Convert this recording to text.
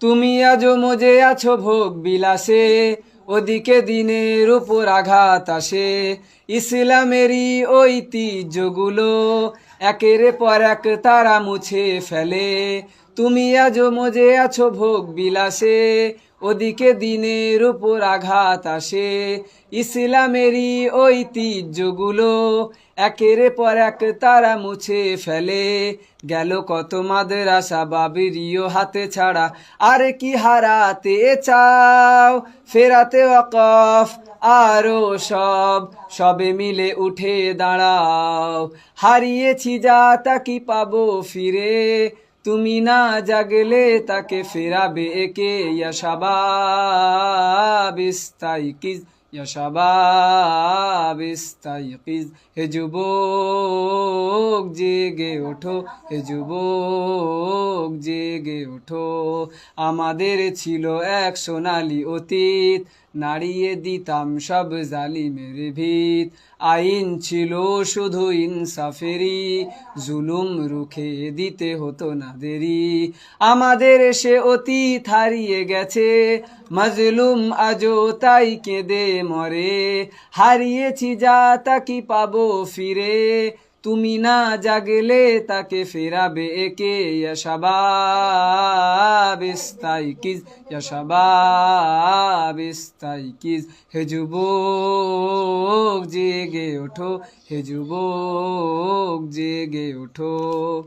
তুমি আজও মজে আছো ভোগ বিলাসে, ওদিকে দিনের উপর আঘাত আসে। ইসলামেরই ঐতিহ্যগুলো একের পর এক তারা মুছে ফেলে। তুমি আজও মজে আছো ভোগ বিলাসে ওদিকে দিনের উপর আঘাত আসে। ইসলামেরই ঐতিহ্যগুলো একের পর এক তারা মুছে ফেলে। গেল কত মাদ্রাসা বাবিরিও হাতে ছাড়া। আর কি হারাতে চাও? ফেরাতে অকফ আরও সব, সবে মিলে উঠে দাঁড়াও। হারিয়েছি যা তা কি পাবো ফিরে? তুমি না জাগলে তাকে ফেরাবে একে। ইয়াশাবাবিস্তাইকিজ ইয়াশাবাবিস্তাইকিজ হে যুবক জেগে ওঠো হে যুবক। জেগে ওঠো। আমাদের ছিল এক সোনালি অতীত, নাড়িয়ে দিতাম সব জালিমের ভিত। আইন ছিল শুধু ইনসাফেরি জুলুম রুখে দিতে হতো না দেরি। আমাদের সে অতীত হারিয়ে গেছে, মজলুম আজও তাই কেঁদে মরে। হারিয়েছি যা তা কি পাবো ফিরে তুমি না জাগেলে তাকে ফেরাবে একে ইয়াশাবাবিস্তাইকিজ ইয়াশাবাবিস্তাইকিজ হে যুবক, জেগে ওঠো, হে যুবক, জেগে ওঠো।